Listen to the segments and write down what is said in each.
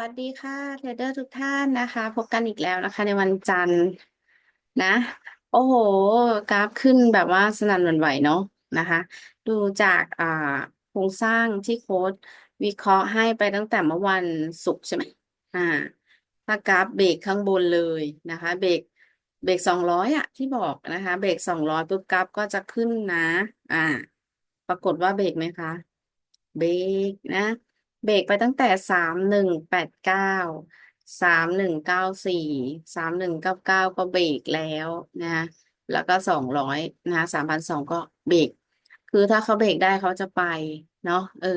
วัสดีค่ะเทรดเดอร์ทุกท่านนะคะ พบกันอีกแล้วนะคะ ในวันจันทร์นะ โอ้โห กราฟขึ้นแบบว่าสนั่นหวั่นไหวเนาะนะคะ ดูจากอ่าโครงสร้างที่โค้ดวิเคราะห์ให้ไปตั้งแต่เมื่อวันศุกร์ใช่ไหมอ่าถ้ากราฟเบรกข้างบนเลยนะคะ เบรกเบรกสองร้อยอะที่บอกนะคะ เบรกสองร้อยปุ๊บกราฟก็จะขึ้นนะ อ่า ปรากฏว่าเบรกไหมคะ เบรกนะ เบรกไปตั้งแต่สามหนึ่งแปดเก้าสามหนึ่งเก้าสี่สามหนึ่งเก้าเก้าก็เบรกแล้วนะแล้วก็สองร้อยนะสามพันสองก็เบรกคือถ้าเขาเบรกได้เขาจะไปเนาะเออ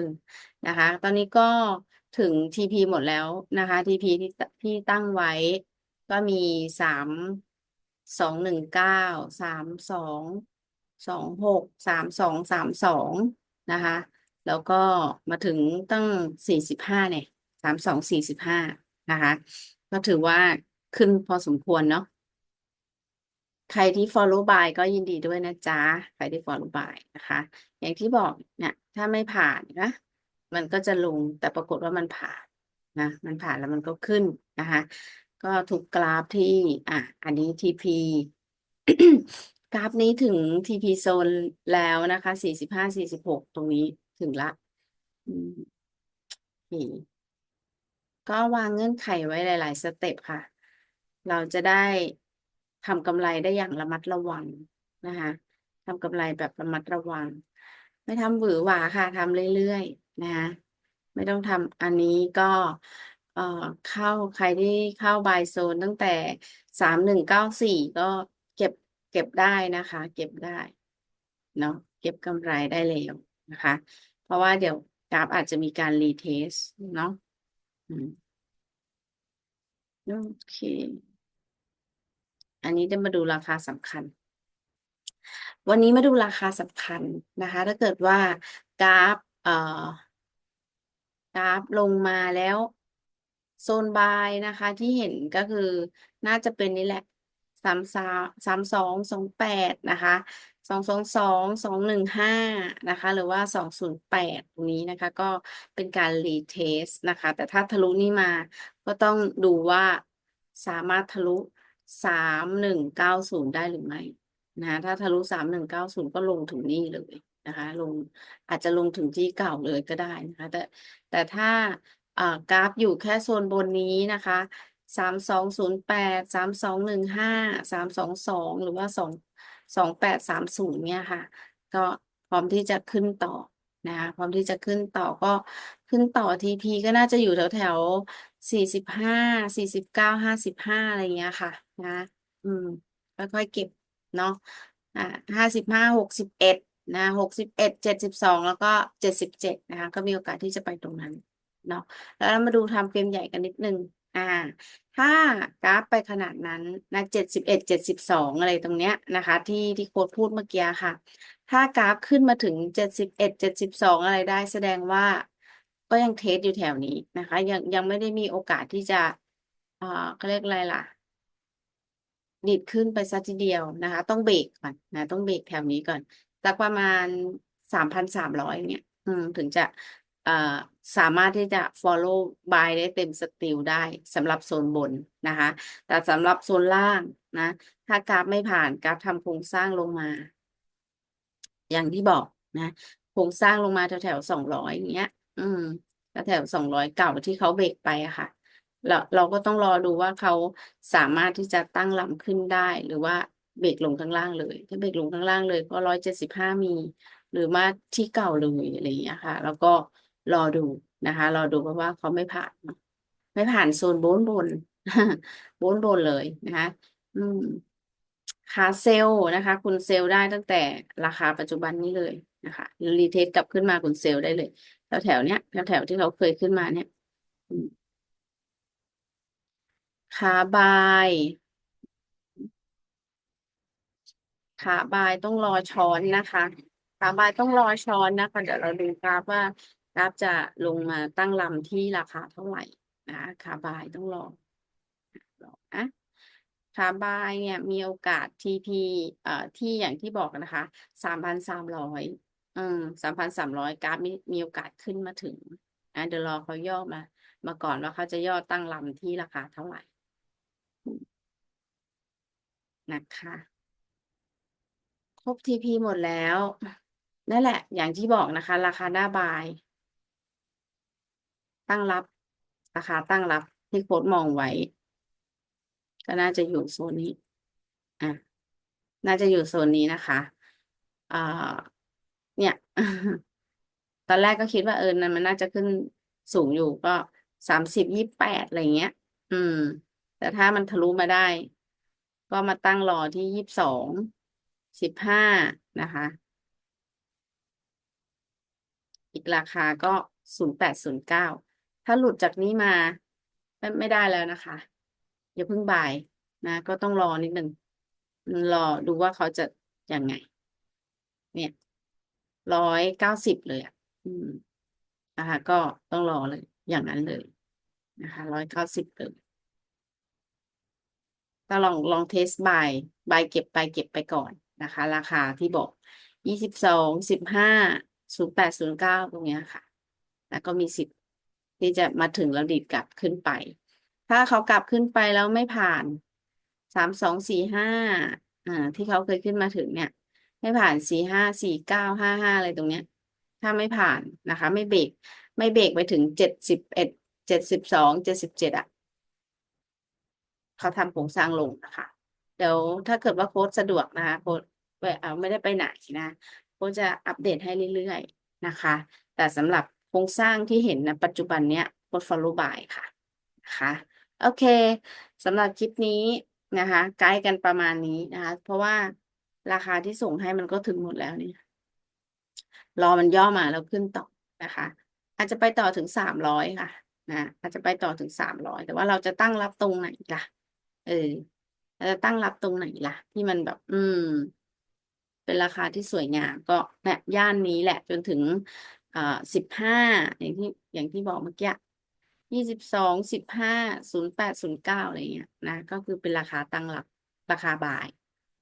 นะคะ ตอนนี้ก็ถึงทีพีหมดแล้วนะคะทีพีที่ที่ตั้งไว้ก็มีสามสองหนึ่งเก้าสามสองสองหกสามสองสามสองนะคะ แล้วก็มาถึงตั้งสี่สิบห้าเนี่ยสามสองสี่สิบห้านะคะ ก็ถือว่าขึ้นพอสมควรเนาะใครที่ follow by ก็ยินดีด้วยนะจ๊ะ ใครที่ follow by นะคะ อย่างที่บอกเนี่ยถ้าไม่ผ่านนะ มันก็จะลงแต่ปรากฏว่ามันผ่านนะ มันผ่านแล้วมันก็ขึ้นนะคะ ก็ถูกกราฟที่อะอันนี้ TP กราฟนี้ถึง TP โซนแล้วนะคะสี่สิบห้าสี่สิบหกตรงนี้ ถึงละอืมอเคก็วางเงื่อนไขไว้หลาย ๆ สเต็ปค่ะ เราจะได้ทำกำไรได้อย่างระมัดระวังนะคะทำกำไรแบบระมัดระวัง ไม่ทำหวือหวาค่ะทำเรื่อย ๆ นะคะไม่ต้องทำอันนี้ก็เอ่อเข้าใครที่เข้าบายโซนตั้งแต่สามหนึ่งเก้าสี่ก็เก็บเก็บได้นะคะ เก็บได้เนาะเก็บกำไรได้แล้ว นะคะ เพราะว่าเดี๋ยวกราฟอาจจะมีการรีเทสเนาะอืมโอเค อันนี้จะมาดูราคาสำคัญ วันนี้มาดูราคาสำคัญนะคะ ถ้าเกิดว่ากราฟเอ่อกราฟลงมาแล้ว โซนบายนะคะ ที่เห็นก็คือน่าจะเป็นนี่แหละ สามสามสามสองสองแปดนะคะสองสองสองสองหนึ่งห้านะคะ หรือว่าสองศูนย์แปดตรงนี้นะคะ ก็เป็นการรีเทสนะคะ แต่ถ้าทะลุนี่มาก็ต้องดูว่าสามารถทะลุสามหนึ่งเก้าศูนย์ได้หรือไม่นะถ้าทะลุสามหนึ่งเก้าศูนย์ก็ลงถึงนี่เลยนะคะ ลงอาจจะลงถึงที่เก่าเลยก็ได้นะคะ แต่แต่ถ้าอ่ากราฟอยู่แค่โซนบนนี้นะคะ สามสองศูนย์แปดสามสองหนึ่งห้าสามสองสองหรือว่าสองสองแปดสามศูนย์เนี่ยค่ะ ก็พร้อมที่จะขึ้นต่อนะพร้อมที่จะขึ้นต่อก็ขึ้นต่อทีพีก็น่าจะอยู่แถวแถวสี่สิบห้าสี่สิบเก้าห้าสิบห้าอะไรเงี้ยค่ะ นะ อืมค่อยๆเก็บเนาะอ่าห้าสิบห้าหกสิบเอ็ดนะหกสิบเอ็ดเจ็ดสิบสองแล้วก็เจ็ดสิบเจ็ดนะคะก็มีโอกาสที่จะไปตรงนั้นเนาะแล้วมาดูทำเฟรมใหญ่กันนิดนึง อ่า ถ้ากราฟไปขนาดนั้นนะเจ็ดสิบเอ็ดเจ็ดสิบสองอะไรตรงเนี้ยนะคะ ที่ที่โค้ดพูดเมื่อกี้ค่ะ ถ้ากราฟขึ้นมาถึงเจ็ดสิบเอ็ดเจ็ดสิบสองอะไรได้แสดงว่าก็ยังเทสอยู่แถวนี้นะคะ ยังยังไม่ได้มีโอกาสที่จะเอ่าเขาเรียกอะไรล่ะ ดีดขึ้นไปซะทีเดียวนะคะ ต้องเบรกก่อนนะ ต้องเบรกแถวนี้ก่อนสักประมาณสามพันสามร้อยเนี่ย อืม ถึงจะเอ่อ สามารถที่จะ follow buy ได้เต็มสติลได้สำหรับโซนบนนะคะ แต่สำหรับโซนล่างนะ ถ้ากราฟไม่ผ่านกราฟทำโครงสร้างลงมา อย่างที่บอกนะโครงสร้างลงมาแถวแถวสองร้อยอย่างเงี้ย อืมแถวสองร้อยเก่าที่เขาเบรกไปอะค่ะเราเราก็ต้องรอดูว่าเขาสามารถที่จะตั้งลำขึ้นได้ หรือว่าเบรกลงข้างล่างเลย ถ้าเบรกลงข้างล่างเลยก็ร้อยเจ็ดสิบห้ามี หรือมาที่เก่าเลยอะไรอย่างเงี้ยค่ะ แล้วก็ รอดูนะคะ รอดูเพราะว่าเขาไม่ผ่าน ไม่ผ่านโซนโบนบนโบนบนเลยนะคะ อืมขาเซลนะคะ คุณเซลได้ตั้งแต่ราคาปัจจุบันนี้เลยนะคะรีเทสกลับขึ้นมาคุณเซลได้เลยแถวแถวเนี้ยแถวแถวที่เขาเคยขึ้นมาเนี่ยขาบายขาบายต้องรอช้อนนะคะขาบายต้องรอช้อนนะคะ เดี๋ยวเราดูกราฟว่า กราฟจะลงมาตั้งลำที่ราคาเท่าไหร่นะขาบายต้องรอรอนะขาบายเนี่ยมีโอกาสทีพีเอ่อที่อย่างที่บอกนะคะสามพันสามร้อยอืมสามพันสามร้อยกราฟมีมีโอกาสขึ้นมาถึงอะเดี๋ยวรอเขาย่อมา มาก่อนว่าเขาจะย่อตั้งลำที่ราคาเท่าไหร่นะคะครบ TP หมดแล้ว นั่นแหละ อย่างที่บอกนะคะ ราคาหน้าบาย ตั้งรับราคาตั้งรับที่โค้ดมองไว้ ก็น่าจะอยู่โซนนี้อะน่าจะอยู่โซนนี้นะคะอ่าเนี่ย ตอนแรกก็คิดว่าเออนั้นมันน่าจะขึ้นสูงอยู่ก็สามสิบยี่แปดอะไรเงี้ย อืม แต่ถ้ามันทะลุมาได้ ก็มาตั้งรอที่ยี่สิบสองสิบห้านะคะ อีกราคาก็ศูนย์แปดศูนย์เก้า ถ้าหลุดจากนี้มาไม่ไม่ได้แล้วนะคะ อย่าเพิ่งบ่ายนะ ก็ต้องรอนิดหนึ่งรอดูว่าเขาจะยังไง เนี่ยร้อยเก้าสิบเลยอะอืมนะคะก็ต้องรอเลย อย่างนั้นเลยนะคะร้อยเก้าสิบเลยก็ลองลองเทสบายบายเก็บไปเก็บไปก่อนนะคะ ราคาที่บอกยี่สิบสองสิบห้าศูนย์แปดศูนย์เก้าตรงเนี้ยค่ะ แล้วก็มีสิทธิ์ ที่จะมาถึงแล้วดีดกลับขึ้นไป ถ้าเขากลับขึ้นไปแล้วไม่ผ่านสามสองสี่ห้าอ่า ที่เขาเคยขึ้นมาถึงเนี่ย ไม่ผ่านสี่ห้าสี่เก้าห้าห้าอะไรตรงเนี้ย ถ้าไม่ผ่านนะคะ ไม่เบรกไม่เบรกไปถึงเจ็ดสิบเอ็ดเจ็ดสิบสองเจ็ดสิบเจ็ดอะเขาทำโครงสร้างลงนะคะ เดี๋ยวถ้าเกิดว่าโค้ดสะดวกนะคะโค้ดเอาไม่ได้ไปไหนนะโค้ดจะอัปเดตให้เรื่อยๆนะคะ แต่สำหรับ ครงสร้างที่เห็นนะปัจจุบันเนี้ยโค้ด follow by ค่ะนะคะโอเคสำหรับคลิปนี้นะคะไกด์กันประมาณนี้นะคะ เพราะว่าราคาที่ส่งให้มันก็ถึงหมดแล้วเนี่ยรอมันย่อมาแล้วขึ้นต่อนะคะ อาจจะไปต่อถึงสามร้อยค่ะนะอาจจะไปต่อถึงสามร้อยแต่ว่าเราจะตั้งรับตรงไหนล่ะ เออเราจะตั้งรับตรงไหนล่ะ ที่มันแบบ อืม เป็นราคาที่สวยงามก็เนี่ยย่านนี้แหละจนถึง อ่าสิบห้าอย่างที่อย่างที่บอกเมื่อกี้ยี่สิบสองสิบห้าศูนย์แปดศูนย์เก้าอะไรเงี้ยนะก็คือเป็นราคาตั้งรับราคาบ่าย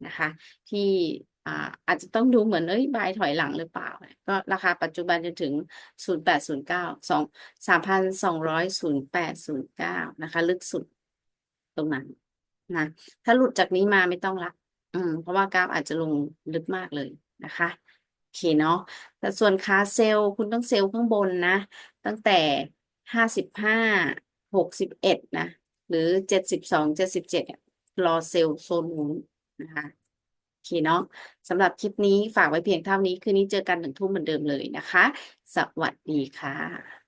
นะคะ ที่อ่าอาจจะต้องดูเหมือนเอ้ยบายถอยหลังหรือเปล่า ก็ราคาปัจจุบันจนถึงศูนย์แปดศูนย์เก้าสองสามพันสองร้อยศูนย์แปดศูนย์เก้านะคะ ลึกสุดตรงนั้นนะถ้าหลุดจากนี้มาไม่ต้องละอืมเพราะว่ากราฟอาจจะลงลึกมากเลยนะคะ เคเนาะแต่ส่วนขาเซลล์คุณต้องเซลล์ข้างบนนะ ตั้งแต่ห้าสิบห้าหกสิบเอ็ดนะ หรือเจ็ดสิบสองเจ็ดสิบเจ็ดรอเซลล์โซนนู้นนะคะโอเคเนาะสำหรับคลิปนี้ฝากไว้เพียงเท่านี้ คืนนี้เจอกันหนึ่งทุ่มเหมือนเดิมเลยนะคะ สวัสดีค่ะ